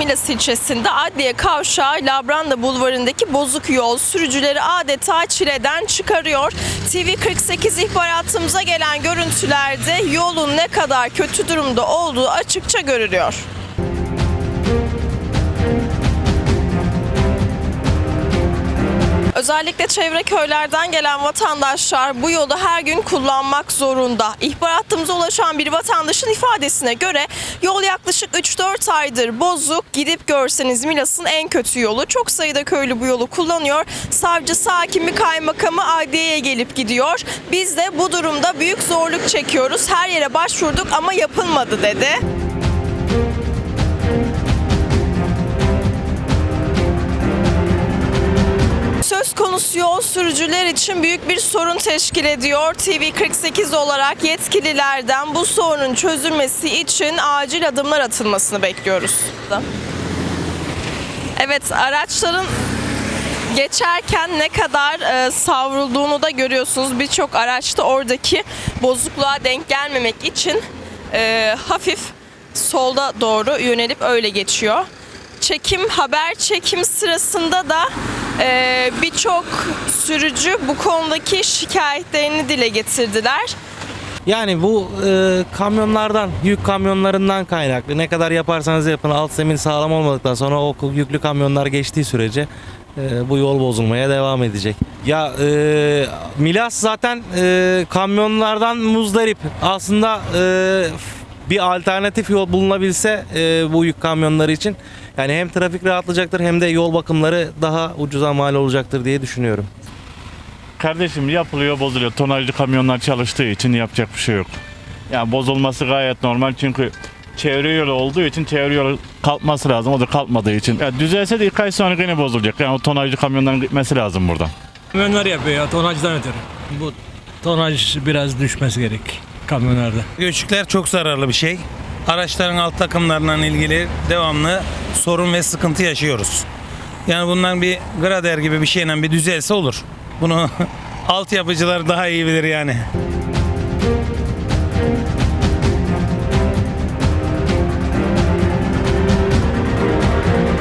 Menderes ilçesinde Adliye Kavşağı Labranda Bulvarı'ndaki bozuk yol sürücüleri adeta çileden çıkarıyor. TV48 ihbaratımıza gelen görüntülerde yolun ne kadar kötü durumda olduğu açıkça görülüyor. Özellikle çevre köylerden gelen vatandaşlar bu yolu her gün kullanmak zorunda. İhbaratımıza ulaşan bir vatandaşın ifadesine göre yol yaklaşık 3-4 aydır bozuk. Gidip görseniz Milas'ın en kötü yolu. Çok sayıda köylü bu yolu kullanıyor. Savcısı, hakimi, kaymakamı adliyeye gelip gidiyor. Biz de bu durumda büyük zorluk çekiyoruz. Her yere başvurduk ama yapılmadı dedi. Yol sürücüler için büyük bir sorun teşkil ediyor. TV48 olarak yetkililerden bu sorunun çözülmesi için acil adımlar atılmasını bekliyoruz. Evet araçların geçerken ne kadar e, savrulduğunu da görüyorsunuz. Birçok araçta oradaki bozukluğa denk gelmemek için e, hafif solda doğru yönelip öyle geçiyor. Çekim, haber çekim sırasında da e, birçok sürücü bu konudaki şikayetlerini dile getirdiler. Yani bu e, kamyonlardan, yük kamyonlarından kaynaklı. Ne kadar yaparsanız yapın alt zemin sağlam olmadıktan sonra o yüklü kamyonlar geçtiği sürece e, bu yol bozulmaya devam edecek. Ya e, Milas zaten e, kamyonlardan muzdarip. Aslında e, bir alternatif yol bulunabilse e, bu yük kamyonları için yani hem trafik rahatlayacaktır hem de yol bakımları daha ucuza mal olacaktır diye düşünüyorum. Kardeşim yapılıyor bozuluyor. Tonajlı kamyonlar çalıştığı için yapacak bir şey yok. Yani bozulması gayet normal çünkü çevre yolu olduğu için çevre yolu kalkması lazım. O da kalkmadığı için. Ya düzelse de ilk ay sonra yine bozulacak. Yani o tonajlı kamyonların gitmesi lazım buradan. Kamyonlar yapıyor ya tonajdan ötürü. Bu tonaj biraz düşmesi gerek kamyonlarda. Göçükler çok zararlı bir şey. Araçların alt takımlarından ilgili devamlı sorun ve sıkıntı yaşıyoruz. Yani bundan bir grader gibi bir şeyle bir düzelse olur. Bunu alt yapıcılar daha iyi bilir yani.